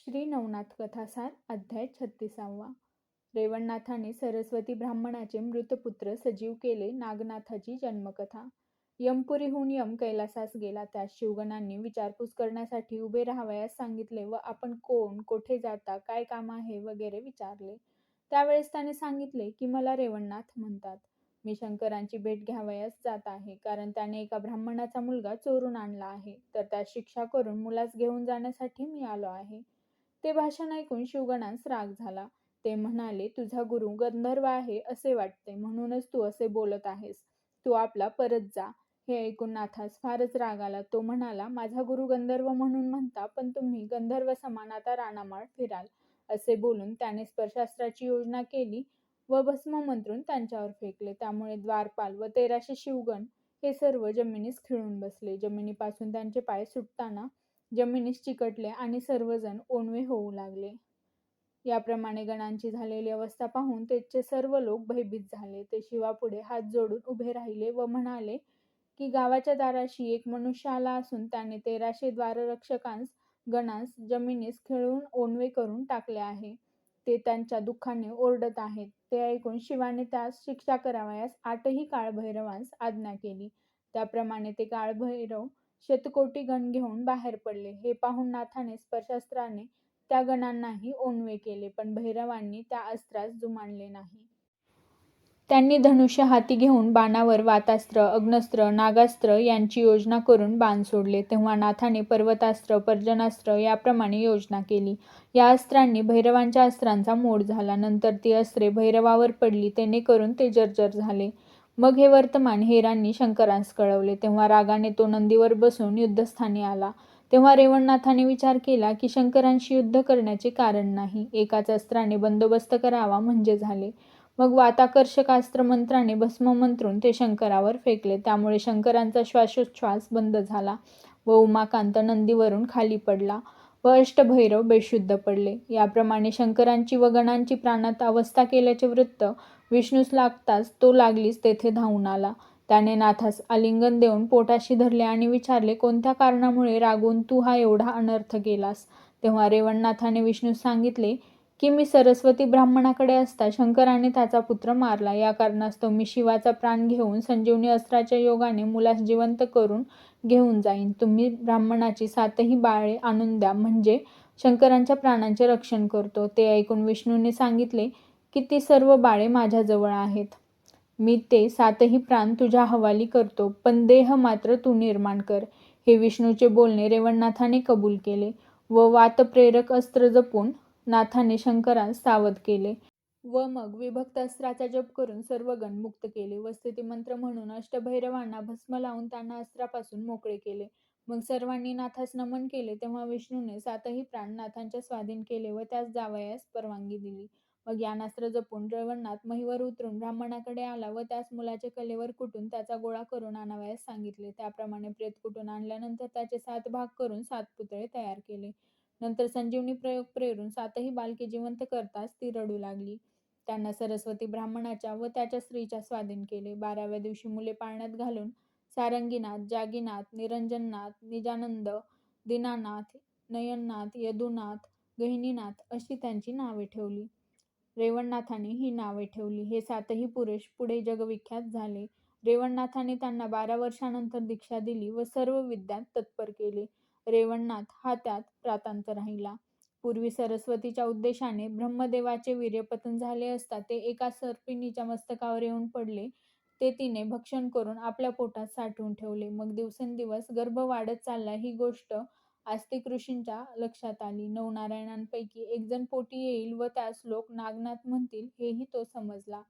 श्री नवनाथ कथासार अध्याय छत्तीसावा. रेवणनाथाने सरस्वती ब्राह्मणाचे मृतपुत्र सजीव केले नागनाथाची जन्मकथा. यमपुरीहून यम कैलासास गेला त्यात शिवगणांनी विचारपूस करण्यासाठी उभे राहावयास सांगितले व आपण कोण कोठे जाता काय काम आहे वगैरे विचारले. त्यावेळेस त्याने सांगितले की मला रेवणनाथ म्हणतात. मी शंकरांची भेट घ्यावयास जात आहे कारण त्याने एका ब्राह्मणाचा मुलगा चोरून आणला आहे. तर त्यास शिक्षा करून मुलास घेऊन जाण्यासाठी मी आलो आहे. ते भाषण ऐकून शिवगणांस राग झाला. ते म्हणाले तुझा गुरु गंधर्व आहे असे वाटते म्हणूनच तू असे बोलत आहेस. तू आपला परत जा. हे ऐकून नाथास फारच राग आला. तो म्हणाला माझा गुरु गंधर्व म्हणून म्हणता पण तुम्ही गंधर्व समान आता राणामाळ फिराल. असे बोलून त्याने स्पर्शास्त्राची योजना केली व भस्म मंत्रून त्यांच्यावर फेकले. त्यामुळे द्वारपाल व तेराशे शिवगण हे सर्व जमिनीस खिळून बसले. जमिनीपासून त्यांचे पाय सुटताना जमिनीस चिकटले आणि सर्वजण ओणवे होऊ लागले. याप्रमाणे गणांची झालेली अवस्था पाहून त्याचे सर्व लोक भयभीत झाले. ते शिवापुढे हात जोडून उभे राहिले व म्हणाले की गावाच्या दाराशी एक मनुष्य आला असून त्याने तेराशे द्वाररक्षकांस गणांस जमिनीस खेळून ओणवे करून टाकले आहे. ते त्यांच्या दुःखाने ओरडत आहेत. ते ऐकून शिवाने त्यास शिक्षा करावयास आठही काळभैरवांस आज्ञा केली. त्याप्रमाणे ते काळभैरव शतकोटी गण घेऊन बाहेर पडले. हे पाहून नाथाने स्पर्शास्त्राने त्या गणांनाही ओणवे केले पण भैरवांनी त्या अस्त्रास जुमानले नाही. त्यांनी धनुष्य हाती घेऊन बाणावर वातास्त्र अग्नस्त्र नागास्त्र यांची योजना करून बाण सोडले. तेव्हा नाथाने पर्वतास्त्र पर्जनास्त्र याप्रमाणे योजना केली. या अस्त्रांनी भैरवांच्या अस्त्रांचा मोड झाला. नंतर ती अस्त्रे भैरवावर पडली. तेने करून ते जर्जर झाले. मग हे वर्तमान हेरांनी शंकरांस कळवले. तेव्हा रागाने तो नंदीवर बसून युद्धस्थानी आला. तेव्हा रेवणनाथाने विचार केला की शंकरांशी युद्ध करण्याचे कारण नाही. एकाच अस्त्राने बंदोबस्त करावा म्हणजे झाले. मग वाताकर्षकास्त्र मंत्राने भस्म मंत्रून ते शंकरावर फेकले. त्यामुळे शंकरांचा श्वासोच्छ्वास बंद झाला व उमाकांत नंदीवरून खाली पडला. व अष्टभैरव बेशुद्ध पडले. याप्रमाणे शंकरांची व गणांची प्राणात अवस्था केल्याचे वृत्त विष्णूस लागताच तो लागलीच तेथे धावून आला. त्याने नाथास आलिंगन देऊन पोटाशी धरले आणि विचारले कोणत्या कारणामुळे रागून तू हा एवढा अनर्थ केलास? तेव्हा रेवणनाथाने विष्णूस सांगितले की मी सरस्वती ब्राह्मणाकडे असता शंकराने त्याचा पुत्र मारला. या कारणास्तव मी शिवाचा प्राण घेऊन संजीवनी अस्त्राच्या योगाने मुलास जिवंत करून घेऊन जाईन. तुम्ही ब्राह्मणाची सातही बाळे आणून द्या. म्हणजे शंकरांच्या प्राणांचे रक्षण करतो. ते ऐकून विष्णूने सांगितले की ती सर्व बाळे माझ्याजवळ आहेत. मी ते सातही प्राण तुझ्या हवाली करतो. पण देह मात्र तू निर्माण कर. हे विष्णूचे बोलणे रेवणनाथाने कबूल केले व वातप्रेरक अस्त्र जपून नाथाने शंकरास सावध केले. व मग विभक्त अस्त्राचा जप करून सर्व गण मुक्त केले. व स्थितिमंत्र म्हणून अष्टभैरवांना भस्म लावून त्यांना अस्त्रापासून मोकळे केले. मग सर्वांनी नाथास नमन केले. तेव्हा विष्णूने सातही प्राण नाथांच्या स्वाधीन केले व त्यास जावयास परवानगी दिली. मग यानास्त्र जपून रवणनाथ महिवर उतरून ब्राह्मणाकडे आला व त्यास मुलाचे कलेवर कुटून त्याचा गोळा करून आणावयास सांगितले. त्याप्रमाणे प्रेत कुटून आणल्यानंतर त्याचे सात भाग करून सात पुतळे तयार केले. नंतर संजीवनी प्रयोग प्रेरून सातही बालके जिवंत करताच ती रडू लागली. त्यांना सरस्वती ब्राह्मणाच्या व त्याच्या स्त्रीच्या स्वाधीन केले. बाराव्या दिवशी मुले पाळण्यात घालून सारंगीनाथ जागीनाथ निरंजननाथ निजानंद दीनानाथ नयननाथ यदुनाथ गहिनीनाथ अशी त्यांची नावे ठेवली. रेवणनाथाने ही नावे ठेवली. हे सातही पुरुष पुढे जगविख्यात झाले. रेवणनाथाने त्यांना बारा वर्षानंतर दीक्षा दिली व सर्व विद्यात तत्पर केले. रेवणनाथ हा त्यात प्रातांत राहिला. पूर्वी सरस्वतीच्या उद्देशाने ब्रह्मदेवाचे वीर्यपतन झाले असता ते एका सर्पिणीच्या मस्तकावर येऊन पडले. ते तिने भक्षण करून आपल्या पोटात साठवून ठेवले. मग दिवसेंदिवस गर्भ वाढत चालला. ही गोष्ट आस्तिक ऋषींच्या लक्षात आली. नवनारायणांपैकी एक जण पोटी येईल व त्यास लोक नागनाथ म्हणतील हेही तो समजला.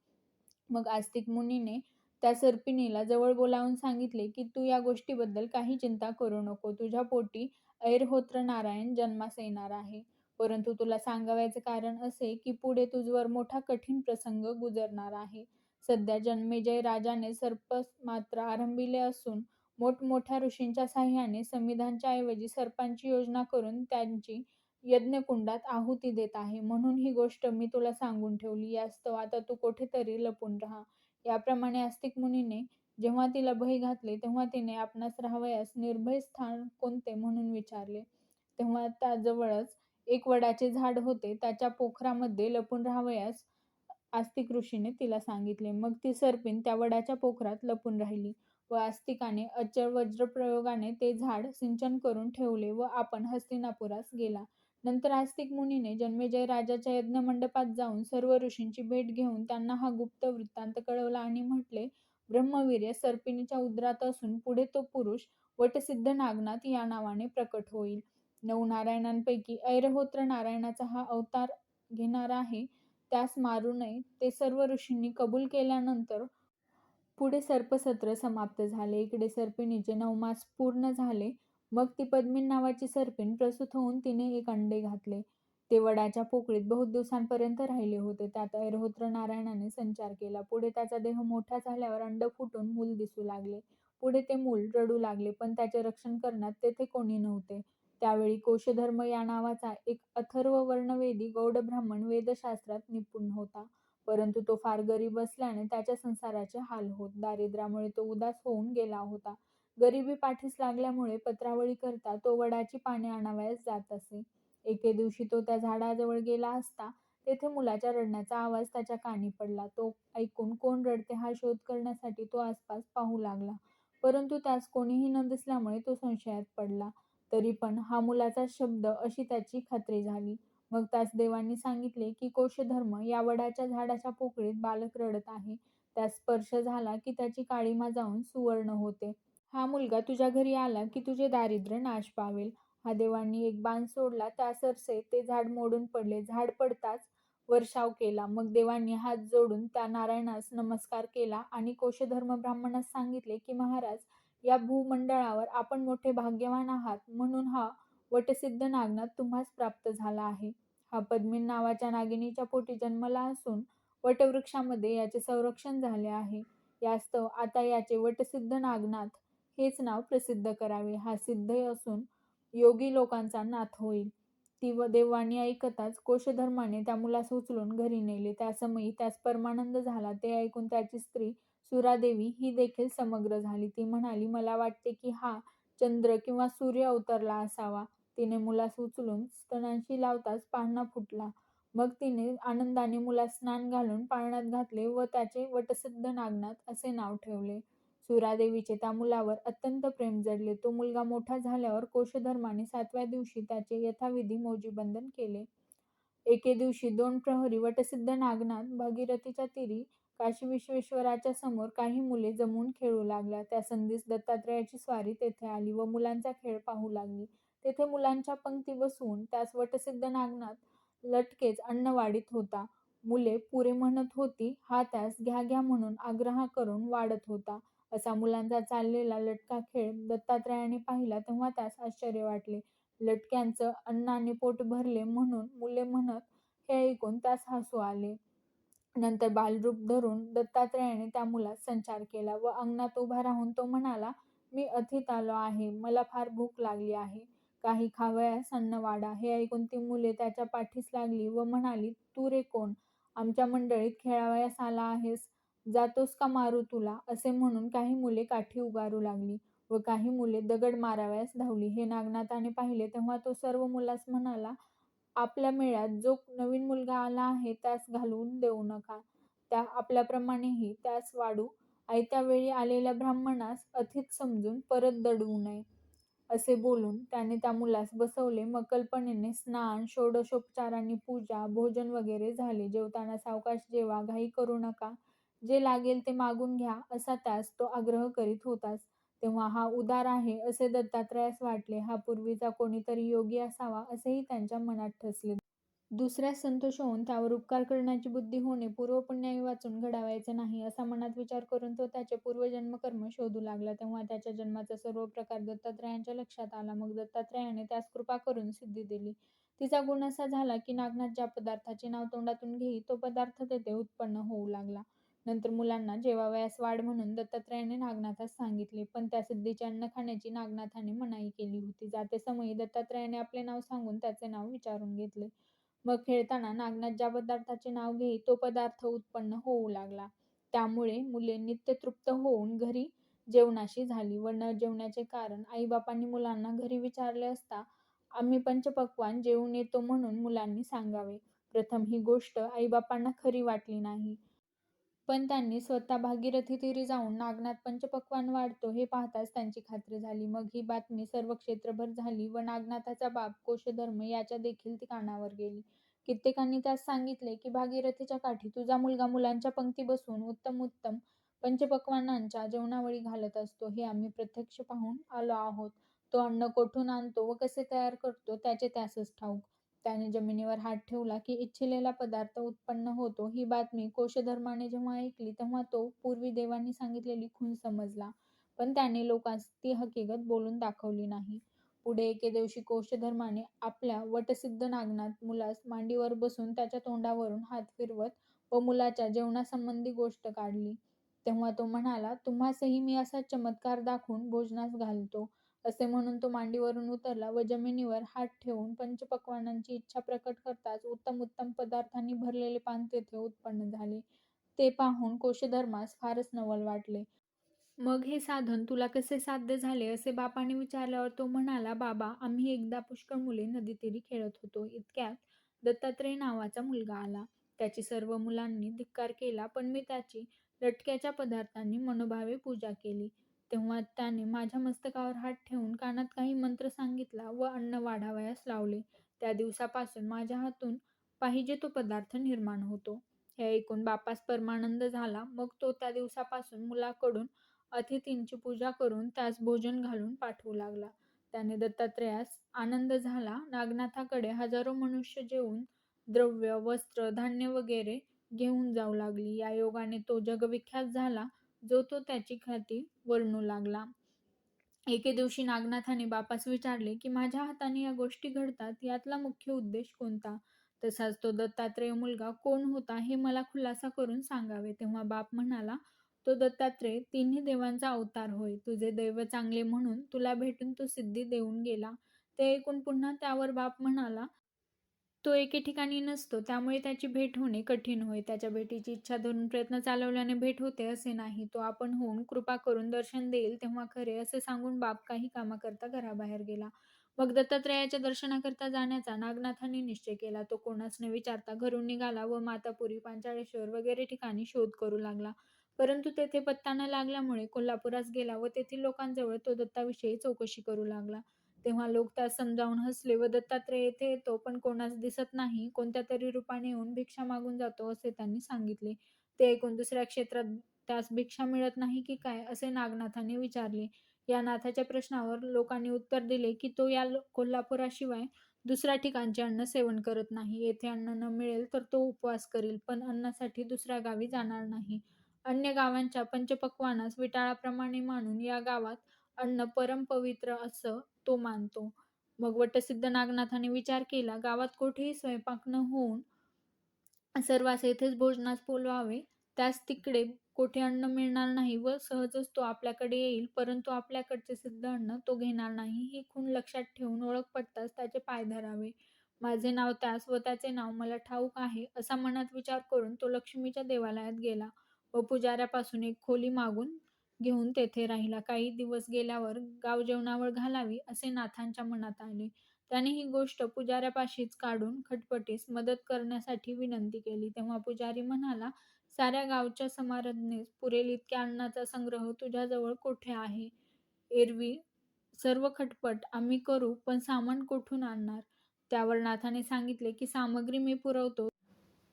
मग आस्तिक मुनीने त्या सर्पिणीला जवळ बोलावून सांगितले की तू या गोष्टीबद्दल काही चिंता करू नको. तुझ्या पोटी ऐरहोत्र नारायण जन्मास येणार आहे. परंतु तुला सांगावयाचे कारण असे की पुढे तुझवर मोठा कठीण प्रसंग गुजरणार आहे. सध्या जन्मेजय राजाने सर्प मात्र आरंभिले असून मोठमोठ्या ऋषींच्या साह्याने संविधानच्या ऐवजी सर्पांची योजना करून त्यांची यज्ञकुंडात आहुती देत आहे. म्हणून ही गोष्ट मी तुला सांगून ठेवली. यास्तव आता तू कुठेतरी लपून राहा. याप्रमाणे आस्तिक मुनीने जेव्हा तिला भय घातले तेव्हा तिने आपणास राहावयास निर्भय स्थान कोणते म्हणून विचारले. तेव्हा त्याजवळच एक वडाचे झाड होते त्याच्या पोखरामध्ये लपून राहावयास आस्तिक ऋषीने तिला सांगितले. मग ती सर्पिन त्या वडाच्या पोखरात लपून राहिली व आस्तिकाने अचल वज्रप्रयोगाने ते झाड सिंचन करून ठेवले व आपण हस्तिनापुरास गेला. नंतर आस्तिक मुनीने जन्मेजय राजाच्या यज्ञमंडपात जाऊन सर्व ऋषींची भेट घेऊन त्यांना हा गुप्त वृत्तांत कळवला आणि म्हटले ब्रह्मवीर्य सर्पिणीच्या उदरात असून पुढे तो पुरुष वटसिद्ध नागनाथ या नावाने प्रकट होईल. नऊ नारायणांपैकी ऐरहोत्र नारायणाचा हा अवतार घेणारा आहे. त्यास मारू नये. ते सर्व ऋषींनी कबूल केल्यानंतर पुढे सर्पसत्र समाप्त झाले. इकडे सर्पिणीचे नऊ मास पूर्ण झाले. मग ती पद्मिन नावाची सर्पिण प्रसूत होऊन तिने एक अंडे घातले. ते वडाच्या पोकळीत बहुत दिवसांपर्यंत राहिले होते. त्यात ऐरहोत्र नारायणाने संचार केला. पुढे त्याचा देह मोठा झाल्यावर अंड फुटून मूल दिसू लागले. पुढे ते मूल रडू लागले पण त्याचे रक्षण करण्यात तेथे कोणी नव्हते. त्यावेळी कोशधर्म या नावाचा एक अथर्व वर्णवेदी गौड ब्राह्मण वेदशास्त्रात निपुण होता. परंतु तो फार गरीब असल्याने त्याच्या संसाराचे हाल होत. दारिद्र्यामुळे तो उदास होऊन गेला होता. गरिबी पाठीस लागल्यामुळे पत्रावळी करता तो वडाची पाने आणावयास जात असे. एके दिवशी तो त्या झाडाजवळ गेला असता तेथे मुलाच्या रडण्याचा आवाज त्याच्या कानी पडला. तो ऐकून कोण रडते हा शोध करण्यासाठी तो आसपास पाहू लागला. परंतु त्यास कोणीही न दिसल्यामुळे तो संशयात पडला. तरी पण हा मुलाचा शब्द अशी त्याची खात्री झाली. मग त्यास देवांनी सांगितले की कोशधर्म या वडाच्या झाडाच्या पोकळीत बालक रडत आहे. त्यास स्पर्श झाला की त्याची काळीमा जाऊन सुवर्ण होते. हा मुलगा तुझ्या घरी आला की तुझे दारिद्र्य नाश पावेल. हा देवांनी एक बाण सोडला त्या सरसे ते झाड मोडून पडले. झाड पडताच वर्षाव केला. मग देवांनी हात जोडून त्या नारायणास नमस्कार केला आणि कोशधर्म ब्राह्मणास सांगितले की महाराज या भूमंडळावर आपण मोठे भाग्यवान आहात म्हणून हा वटसिद्ध नागनाथ तुम्हास प्राप्त झाला आहे. हा पद्मिन नावाच्या नागिनीच्या पोटी जन्मला असून वटवृक्षामध्ये याचे संरक्षण झाले आहे. यास्तव आता याचे वटसिद्ध नागनाथ हेच नाव प्रसिद्ध करावे. हा सिद्ध असून योगी लोकांचा नाथ होईल. ती व देवानी ऐकताच कोशधर्माने त्या मुलास उचलून घरी नेले. त्या समयी त्यास परमानंद झाला. ते ऐकून त्याची स्त्री सुरादेवी ही देखील समग्र झाली. ती म्हणाली मला वाटते की हा चंद्र किंवा सूर्य अवतरला असावा. तिने मुलास उचलून स्तनांशी लावताच पाहणा फुटला. मग तिने आनंदाने मुलास स्नान घालून पाळण्यात घातले व त्याचे वटसिद्ध नागनाथ असे नाव ठेवले. सुरादेवीचे त्या मुलावर अत्यंत प्रेम जडले. तो मुलगा मोठा झाल्यावर कोशधर्माने सातव्या दिवशी त्याचे यथाविधी मोजीबंधन केले. एके दिवशी दोन प्रहरी वटसिद्ध नागनाथ भागीरथीच्या तीरी काशी विश्वेश्वराच्या समोर काही मुले जमून खेळू लागल्या. त्या संधीस दत्तात्रयाची स्वारी तेथे आली व मुलांचा खेळ पाहू लागली. तेथे मुलांच्या पंक्ती बसवून त्यास वटसिद्ध नागनाथ लटकेच अन्न वाढीत होता. मुले पुरे म्हणत होती हा त्यास घ्या घ्या म्हणून आग्रह करून वाढत होता. असा मुलांचा चाललेला लटका खेळ दत्तात्रयाने पाहिला तेव्हा त्यास आश्चर्य वाटले. लटक्यांचं अन्नाने पोट भरले म्हणून मुले म्हणत हे ऐकून त्यास हसू आले. नंतर बालरूप धरून दत्तात्रयाने त्या मुलास संचार केला व अंगणात उभा राहून तो म्हणाला मी अथित आलो आहे. मला फार भूक लागली आहे. काही खावयास अन्न वाढा हे ऐकून ती मुले त्याच्या पाठीस लागली व म्हणाली तू रे कोण? आमच्या मंडळीत खेळावयास आला आहेस. जातोस का मारू तुला? असे म्हणून काही मुले काठी उगारू लागली व काही मुले दगड मारावयास धावली. हे नागनाथाने पाहिले तेव्हा तो सर्व मुलास म्हणाला आपल्या मेळ्यात जो नवीन मुलगा आला आहे त्यास घालवून देऊ नका. त्या आपल्याप्रमाणेही त्यास वाढू. आयत्या वेळी आलेल्या ब्राह्मणास अथित समजून परत दडवू नये असे बोलून त्याने त्या मुलास बसवले. मकलपणेने स्नान षोडशोपचारांनी पूजा भोजन वगैरे झाले. जेवताना सावकाश जेवा घाई करू नका. जे लागेल ते मागून घ्या असा त्यास तो आग्रह करीत होताच. तेव्हा हा उदार आहे असे दत्तात्रयास वाटले. हा पूर्वीचा कोणीतरी योगी असावा असेही त्यांच्या मनात ठसले. दुसऱ्या संतोष होऊन त्यावर उपकार करण्याची बुद्धी होणे पूर्वपुण्याई वाचून घडावायचे नाही असा मनात विचार करून तो त्याचे पूर्वजन्मकर्म शोधू लागला. तेव्हा त्याच्या जन्माचा सर्व प्रकार दत्तात्रयांच्या लक्षात आला. मग दत्तात्रयाने त्यास कृपा करून सिद्धी दिली. तिचा गुण असा झाला की नागनाथ ज्या पदार्थाचे नाव तोंडातून घेई तो पदार्थ तेथे उत्पन्न होऊ लागला. नंतर मुलांना जेवावयास वाढ म्हणून दत्तात्रयाने नागनाथास सांगितले पण त्या सिद्धीचे अन्न खाण्याची नागनाथाने मनाई केली होती जाते समयी दत्तात्रयाने आपले नाव सांगून त्याचे नाव विचारून घेतले मग खेळताना नागनाथ ज्या पदार्थाचे नाव घेई तो पदार्थ उत्पन्न होऊ लागला त्यामुळे मुले नित्य तृप्त होऊन घरी जेवणाशी झाली व न जेवण्याचे कारण आईबापांनी मुलांना घरी विचारले असता आम्ही पंचपक्वान जेवून येतो म्हणून मुलांनी सांगावे. प्रथम ही गोष्ट आईबापांना खरी वाटली नाही. पण त्यांनी स्वतः भागीरथी तिरी जाऊन नागनाथ पंचपक्वान वाढतो हे पाहताच त्यांची खात्री झाली. मग ही बातमी सर्व क्षेत्रभर झाली व नागनाथाचा बाप कोशधर्म याच्या देखील ती कानावर गेली. कित्येकांनी त्यास सांगितले की भागीरथीच्या काठी तुझा मुलगा मुलांच्या पंक्ती बसवून उत्तम उत्तम पंचपक्वानांच्या जेवणावळी घालत असतो हे आम्ही प्रत्यक्ष पाहून आलो आहोत. तो अन्न कोठून आणतो व कसे तयार करतो त्याचे त्यासच ठाऊक. त्याने जमिनीवर हात ठेवला की इच्छिलेला पदार्थ उत्पन्न होतो ही बातमी कोशधर्माने जेव्हा ऐकली तेव्हा तो पूर्वी देवांनी सांगितलेली खून समजला. पण त्याने लोकांस ती हकीकत बोलून दाखवली नाही. पुढे एके दिवशी कोशधर्माने आपल्या वटसिद्ध नागनाथ मुलास मांडीवर बसून त्याच्या तोंडावरून हात फिरवत व मुलाच्या जेवणासंबंधी गोष्ट काढली. तेव्हा तो म्हणाला तुम्हासही मी असा चमत्कार दाखवून भोजनास घालतो. असे म्हणून तो मांडीवरून उतरला व जमिनीवर हात ठेवून पंचपक्वानांची इच्छा प्रकट करताच उत्तम उत्तम पदार्थांनी भरलेले पान तेथे उत्पन्न झाले. ते पाहून कोशधर्मास फारच नवल वाटले. मग हे साधन तुला कसे साध्य झाले असे बापाने विचारल्यावर तो म्हणाला बाबा आम्ही एकदा पुष्कळ मुले नदीतीरी खेळत होतो. इतक्यात दत्तात्रेय नावाचा मुलगा आला. त्याची सर्व मुलांनी धिक्कार केला पण मी त्याची लटक्याच्या पदार्थांनी मनोभावे पूजा केली. तेव्हा त्याने माझ्या मस्तकावर हात ठेवून कानात काही मंत्र सांगितला व अन्न वाढावयास लावले. त्या दिवसापासून माझ्या हातून पाहिजे तो पदार्थ निर्माण होतो. हे ऐकून बापास परमानंद झाला. मग तो त्या दिवसापासून मुलाकडून अतिथींची पूजा करून त्यास भोजन घालून पाठवू लागला. त्याने दत्तात्रेयास आनंद झाला. नागनाथाकडे हजारो मनुष्य जेवून द्रव्य, वस्त्र, धान्य वगैरे घेऊन जाऊ लागली. या योगाने तो जगविख्यात झाला. जो तो त्याची ख्याती वर्णू लागला. एके दिवशी नागनाथाने बापास विचारले की माझ्या हाताने या गोष्टी घडतात यातला मुख्य उद्देश कोणता? तसाच तो दत्तात्रेय मुलगा कोण होता हे मला खुलासा करून सांगावे. तेव्हा बाप म्हणाला तो दत्तात्रेय तिन्ही देवांचा अवतार होय. तुझे दैव चांगले म्हणून तुला भेटून तो सिद्धी देऊन गेला. ते ऐकून पुन्हा त्यावर बाप म्हणाला तो एके ठिकाणी नसतो त्यामुळे त्याची भेट होणे कठीण होय. त्याच्या भेटीची इच्छा धरून प्रयत्न चालवल्याने भेट होते असे नाही. तो आपण होऊन कृपा करून दर्शन देईल तेव्हा खरे असे सांगून बाप काही कामाकरता घराबाहेर गेला. मग दत्तात्रेयाच्या दर्शनाकरता जाण्याचा नागनाथांनी निश्चय केला. तो कोणास न विचारता घरून निघाला व मातापुरी, पांचाळेश्वर वगैरे ठिकाणी शोध करू लागला. परंतु तेथे पत्ता न लागल्यामुळे कोल्हापुरास गेला व तेथील लोकांजवळ तो दत्ताविषयी चौकशी करू लागला. तेव्हा लोक त्यास समजावून हसले व दत्तात्रेय येथे येतो पण कोणास दिसत नाही. कोणत्या तरी रूपाने येऊन भिक्षा मागून जातो असे त्यांनी सांगितले. ते ऐकून दुसऱ्या क्षेत्रात त्यास भिक्षा मिळत नाही की काय असे नागनाथाने विचारले. या नाथाच्या प्रश्नावर लोकांनी उत्तर दिले की तो या कोल्हापुराशिवाय दुसऱ्या ठिकाणचे अन्न सेवन करत नाही. येथे अन्न न मिळेल तर तो उपवास करील पण अन्नासाठी दुसऱ्या गावी जाणार नाही. अन्य गावांच्या पंचपक्वानास विटाळाप्रमाणे मानून या गावात अन्न परमपवित्र असं तो मानतो. मग वटसिद्ध नागनाथाने विचार केला गावात कोठेही स्वयंपाक न होऊन सर्वास येथेच भोजनास बोलवावे. त्यास तिकडे कोठे अन्न मिळणार नाही व सहजच तो आपल्याकडे येईल परंतु आपल्याकडचे सिद्ध अन्न तो घेणार नाही. ही खूण लक्षात ठेवून ओळख पटताच त्याचे पाय धरावे. माझे नाव त्यास व त्याचे नाव मला ठाऊक आहे असा मनात विचार करून तो लक्ष्मीच्या देवालयात गेला व पुजाऱ्यापासून एक खोली मागून घेऊन तेथे राहिला. काही दिवस गेल्यावर गाव जेवणावर घालावी असे नाथांच्या मनात आले. त्याने ही गोष्ट पुजाऱ्यापाशीच काढून खटपटीस मदत करण्यासाठी विनंती केली. तेव्हा पुजारी म्हणाला साऱ्या गावच्या समाराधनेस पुरेल इतक्या अन्नाचा संग्रह तुझ्याजवळ कोठे आहे? एरवी सर्व खटपट आम्ही करू पण सामान कोठून आणणार? त्यावर नाथाने सांगितले की सामग्री मी पुरवतो.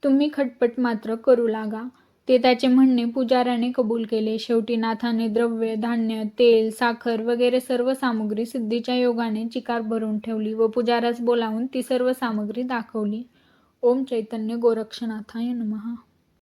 तुम्ही खटपट मात्र करू लागा. ते त्याचे म्हणणे पुजाऱ्याने कबूल केले. शेवटी नाथाने द्रव्य, धान्य, तेल, साखर वगैरे सर्व सामग्री सिद्धीच्या योगाने चिकार भरून ठेवली व पुजाऱ्यास बोलावून ती सर्व सामग्री दाखवली. ओम चैतन्य गोरक्षनाथाय नमहा